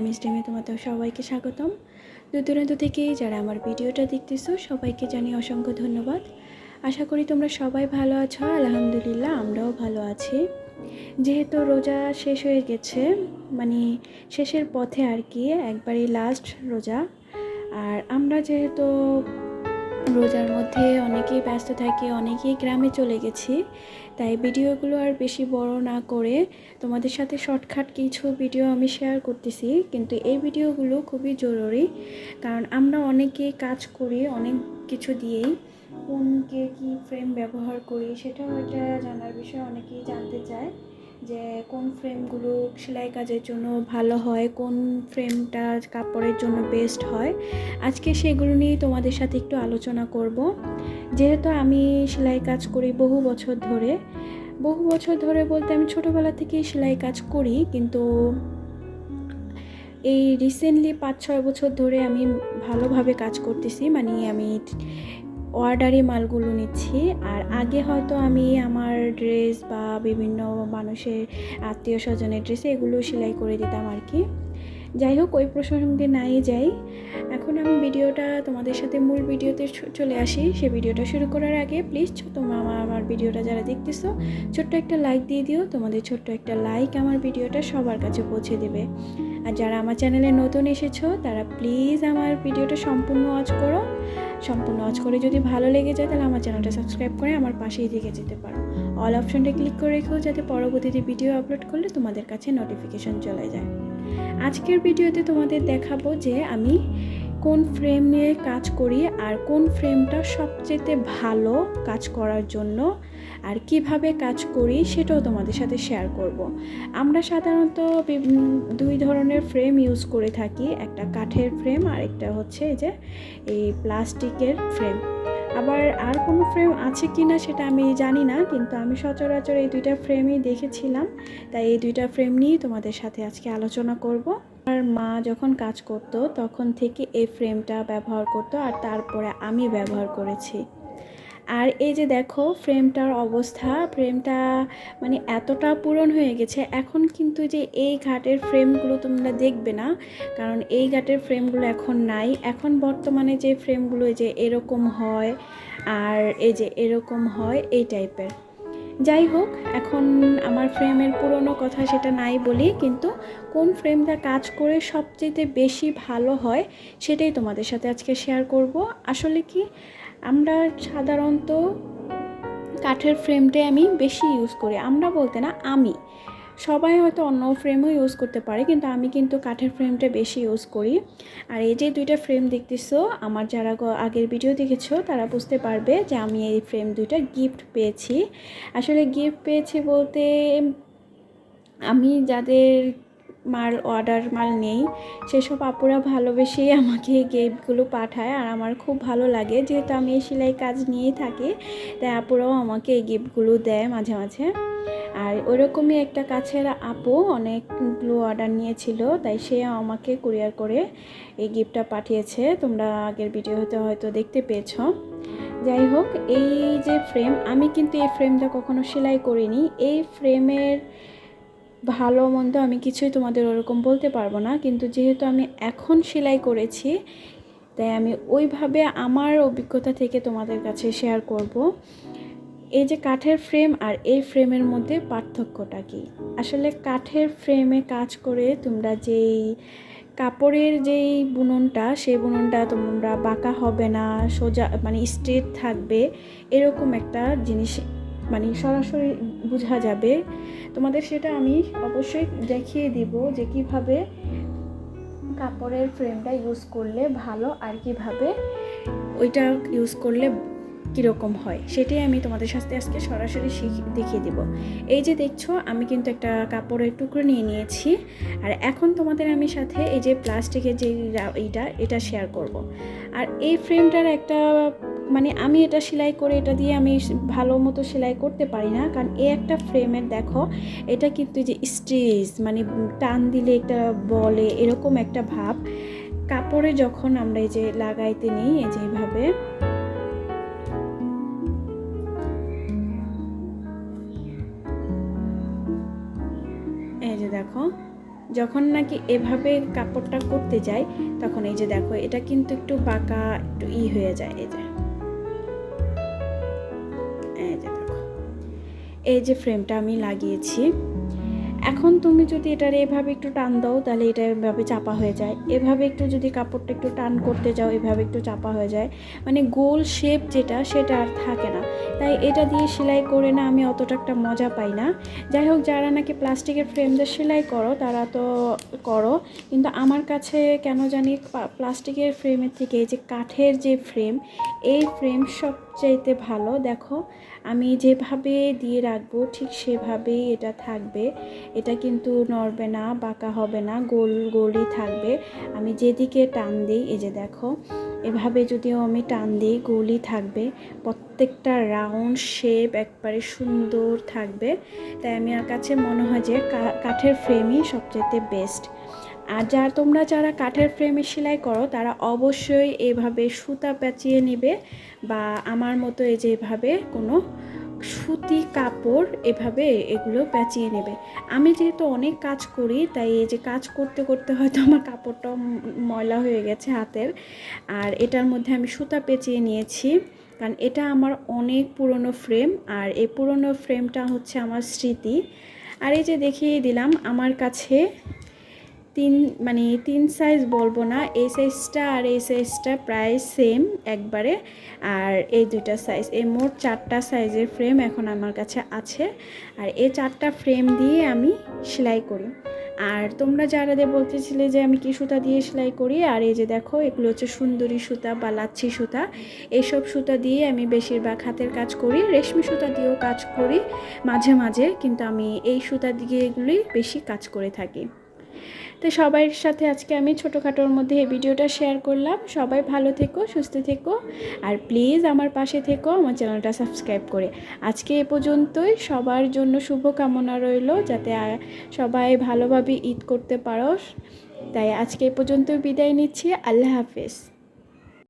শারমিস ডেমে তোমাদের সবাইকে স্বাগতম। দূর দূরান্ত থেকে যারা আমার ভিডিওটা দেখতেছো, সবাইকে জানি অসংখ্য ধন্যবাদ। আশা করি তোমরা সবাই ভালো আছো, আলহামদুলিল্লাহ আমরাও ভালো আছি। যেহেতু রোজা শেষ হয়ে গেছে মানে শেষের পথে আর কি, একবারই লাস্ট রোজা। আর আমরা যেহেতু রোজার মধ্যে অনেকেই ব্যস্ত থাকি, অনেকেই গ্রামে চলে গেছি। তাই ভিডিওগুলো আর বেশি বড় না করে তোমাদের সাথে শর্টকাট কিছু ভিডিও আমি শেয়ার করতেছি। কিন্তু এই ভিডিওগুলো খুবই জরুরি, কারণ আমরা অনেকেই কাজ করি, অনেক কিছু দিয়েই। কোনকে কী ফ্রেম ব্যবহার করি, সেটাও এটা জানার বিষয়ে, অনেকেই জানতে চায়। যে কোন ফ্রেমগুলো সেলাই কাজের জন্য ভালো হয়, কোন ফ্রেমটা কাপড়ের জন্য বেস্ট হয়, আজকে সেগুলো নিয়ে তোমাদের সাথে একটু আলোচনা করব। যেহেতু আমি সেলাই কাজ করি বহু বছর ধরে, বহু বছর ধরে বলতে আমি ছোটোবেলা থেকেই সেলাই কাজ করি, কিন্তু এই রিসেন্টলি পাঁচ ছয় বছর ধরে আমি ভালোভাবে কাজ করতেছি মানে আমি অর্ডারি মালগুলো নিচ্ছি। আর আগে হয়তো আমি আমার ড্রেস বা বিভিন্ন মানুষের আত্মীয় স্বজনের ড্রেসে এগুলো সেলাই করে দিতাম আর কি। যাই হোক, ওই প্রসঙ্গে নাই যাই। এখন আমি ভিডিওটা তোমাদের সাথে মূল ভিডিওতে চলে আসি। সে ভিডিওটা শুরু করার আগে প্লিজ তোমরা আমার আমার ভিডিওটা যারা দেখতেছো, ছোট্ট একটা লাইক দিয়ে দিও। তোমাদের ছোট্ট একটা লাইক আমার ভিডিওটা সবার কাছে পৌঁছে দেবে। আর যারা আমার চ্যানেলে নতুন এসেছ, তারা প্লিজ আমার ভিডিওটা সম্পূর্ণ ওয়াচ করো। সম্পূর্ণ ওয়াচ করে যদি ভালো লেগে যায়, তাহলে আমার চ্যানেলটা সাবস্ক্রাইব করে আমার পাশেই দিকে যেতে পারো। অল অপশনটা ক্লিক করে রেখেও যাতে পরবর্তীতে ভিডিও আপলোড করলে তোমাদের কাছে নোটিফিকেশন চলে যায়। আজকের ভিডিওতে তোমাদের দেখাবো যে আমি কোন ফ্রেম নিয়ে কাজ করি আর কোন ফ্রেমটা সবচেয়ে ভালো কাজ করার জন্য আর কীভাবে কাজ করি সেটাও তোমাদের সাথে শেয়ার করব। আমরা সাধারণত দুই ধরনের ফ্রেম ইউজ করে থাকি। একটা কাঠের ফ্রেম আর একটা হচ্ছে এই যে, এই প্লাস্টিকের ফ্রেম আবার আর কোনো ফ্রেম আছে কি না সেটা আমি জানি না, কিন্তু আমি সচরাচর এই দুইটা ফ্রেমই দেখেছিলাম। তাই এই দুইটা ফ্রেম নিয়েই তোমাদের সাথে আজকে আলোচনা করব। আমার মা যখন কাজ করতো, তখন থেকে এই ফ্রেমটা ব্যবহার করতো আর তারপরে আমি ব্যবহার করেছি। আর এই যে দেখো ফ্রেমটার অবস্থা ফ্রেমটা মানে এতটা পূরণ হয়ে গেছে। এখন কিন্তু যে এই ঘাটের ফ্রেমগুলো তোমরা দেখবে না, কারণ এই ঘাটের ফ্রেমগুলো এখন নাই। এখন বর্তমানে যে ফ্রেমগুলো যে এরকম হয়, আর এই যে এরকম হয়, এই টাইপের যাই হোক, এখন আমার ফ্রেমের পুরনো কথা সেটা নাই বলি, কিন্তু কোন ফ্রেমটা কাজ করে সবচেয়ে বেশি ভালো হয়, সেটাই তোমাদের সাথে আজকে শেয়ার করব। আসলে কি আমরা সাধারণত কাঠের ফ্রেমটাই আমি বেশি ইউজ করি। আমরা বলতে না, আমি। সবাই হয়তো অন্য ফ্রেমও ইউজ করতে পারে, কিন্তু আমি কিন্তু কাঠের ফ্রেমটা বেশি ইউজ করি। আর এই যে দুইটা ফ্রেম দেখতেছো, আমার যারা আগের ভিডিও দেখেছ, তারা বুঝতে পারবে যে আমি এই ফ্রেম দুইটা গিফট পেয়েছি। আসলে গিফট পেয়েছি বলতে, আমি যাদের মাল অর্ডার মাল নেই। সেসব আপুরা ভালোবেসেই আমাকে এই গিফটগুলো পাঠায় আর আমার খুব ভালো লাগে। যেহেতু আমি এই সেলাই কাজ নিয়েই থাকি, তাই আপুরাও আমাকে এই গিফটগুলো দেয় মাঝে মাঝে। আর ওরকমই একটা কাছের আপু অনেকগুলো অর্ডার নিয়েছিল, তাই সে আমাকে কুরিয়ার করে এই গিফটটা পাঠিয়েছে। তোমরা আগের ভিডিওতে হয়তো দেখতে পেয়েছ। যাই হোক, এই যে ফ্রেম আমি কিন্তু এই ফ্রেমটা কখনো সেলাই করিনি। এই ফ্রেমের ভালো মন্দ আমি কিছুই তোমাদের ওরকম বলতে পারব না, কিন্তু যেহেতু আমি এখন সেলাই করেছি, তাই আমি ওইভাবে আমার অভিজ্ঞতা থেকে তোমাদের কাছে শেয়ার করব। এই যে কাঠের ফ্রেম আর এই ফ্রেমের মধ্যে পার্থক্যটা কি? আসলে কাঠের ফ্রেমে কাজ করে তোমরা যেই কাপড়ের যেই বুননটা, সেই বুননটা তোমরা বাঁকা হবে না, সোজা মানে স্ট্রেট থাকবে, এরকম একটা জিনিস মানে সরাসরি বোঝা যাবে। তোমাদের সেটা আমি অবশ্যই দেখিয়ে দিব যে কীভাবে কাপড়ের ফ্রেমটা ইউজ করলে ভালো আর কীভাবে ওইটা ইউজ করলে কীরকম হয়, সেটাই আমি তোমাদের সাথে আজকে সরাসরি দেখিয়ে দেব এই যে দেখছ, আমি কিন্তু একটা কাপড়ের টুকরো নিয়ে নিয়েছি, আর এখন তোমাদের আমি সাথে এই যে প্লাস্টিকের যে এইটা, এটা শেয়ার করব। আর এই ফ্রেমটার একটা মানে আমি এটা সেলাই করে, এটা দিয়ে আমি ভালো মতো সেলাই করতে পারি না, কারণ এই একটা ফ্রেমের দেখো, এটা কিন্তু যে স্টিচ মানে টান দিলে একটা বলে, এরকম একটা ভাব কাপড়ে যখন আমরা এই যে লাগাইতে নিই, এই যে এইভাবে যখন নাকি এভাবে কাপড়টা করতে যাই, তখন এই যে দেখো, এটা কিন্তু একটু বাঁকা একটু ই হয়ে যায়, এই যে। এই যে এই যে ফ্রেমটা আমি লাগিয়েছি। এখন তুমি যদি এটার এভাবে একটু টান দাও, তাহলে এটা এভাবে চাপা হয়ে যায়। এভাবে একটু যদি কাপড়টা একটু টান করতে যাও, এভাবে একটু চাপা হয়ে যায়। মানে গোল শেপ যেটা, সেটা আর থাকে না। তাই এটা দিয়ে সেলাই করে না আমি অতটা একটা মজা পাই না। যাই হোক, যারা নাকি প্লাস্টিকের ফ্রেম দিয়ে সেলাই করো, তারা তো করো। কিন্তু আমার কাছে কেন জানি প্লাস্টিকের ফ্রেমের থেকে যে কাঠের যে ফ্রেম এই ফ্রেম সবচাইতে ভালো। দেখো, আমি যেভাবে দিয়ে রাখব ঠিক সেভাবেই এটা থাকবে। এটা কিন্তু নড়বে না, বাঁকা হবে না, গোল গোলই থাকবে। আমি যেদিকে টান দিই, এই যে দেখো, এভাবে যদিও আমি টান দিই, গোলই থাকবে। প্রত্যেকটা রাউন্ড শেপ একবারে সুন্দর থাকবে। তাই আমি আর কাছে মনে হয় যে কাঠের ফ্রেমই সবচেয়ে বেস্ট আর যা তোমরা যারা কাঠের ফ্রেমে সেলাই করো, তারা অবশ্যই এভাবে সুতা পেঁচিয়ে নেবে বা আমার মতো এই যে এভাবে কোনো সুতি কাপড় এভাবে এগুলো পেঁচিয়ে নেবে। আমি যেহেতু অনেক কাজ করি, তাই এই যে কাজ করতে করতে হয়তো আমার কাপড়টা ময়লা হয়ে গেছে হাতের। আর এটার মধ্যে আমি সুতা পেঁচিয়ে নিয়েছি, কারণ এটা আমার অনেক পুরনো ফ্রেম, আর এই পুরনো ফ্রেমটা হচ্ছে আমার স্মৃতি। আর এই যে দেখিয়ে দিলাম, আমার কাছে তিন মানে তিন সাইজ বলব না, এই সাইজটা আর এই সাইজটা প্রায় সেম একবারে। আর এই দুইটা সাইজ এই মোট চারটা সাইজের ফ্রেম এখন আমার কাছে আছে। আর এই চারটা ফ্রেম দিয়ে আমি সেলাই করি। আর তোমরা যারা বলতেছিলে যে আমি কি সুতা দিয়ে সেলাই করি, আর এই যে দেখো, এগুলো হচ্ছে সুন্দরী সুতা বা লাচ্ছি সুতা। এইসব সুতা দিয়ে আমি বেশিরভাগ হাতের কাজ করি, রেশমি সুতা দিয়েও কাজ করি মাঝে মাঝে। কিন্তু আমি এই সুতা দিয়ে এগুলোই বেশি কাজ করে থাকি। তো সবার সাথে আজকে আমি ছোটোখাটোর মধ্যে এই ভিডিওটা শেয়ার করলাম। সবাই ভালো থেকো, সুস্থ থেকো আর প্লিজ আমার পাশে থেকো, আমার চ্যানেলটা সাবস্ক্রাইব করে। আজকে এ পর্যন্তই। সবার জন্য শুভকামনা রইল যাতে সবাই ভালোভাবে ঈদ করতে পারো। তাই আজকে এ পর্যন্তই বিদায় নিচ্ছি। আল্লাহ হাফেজ।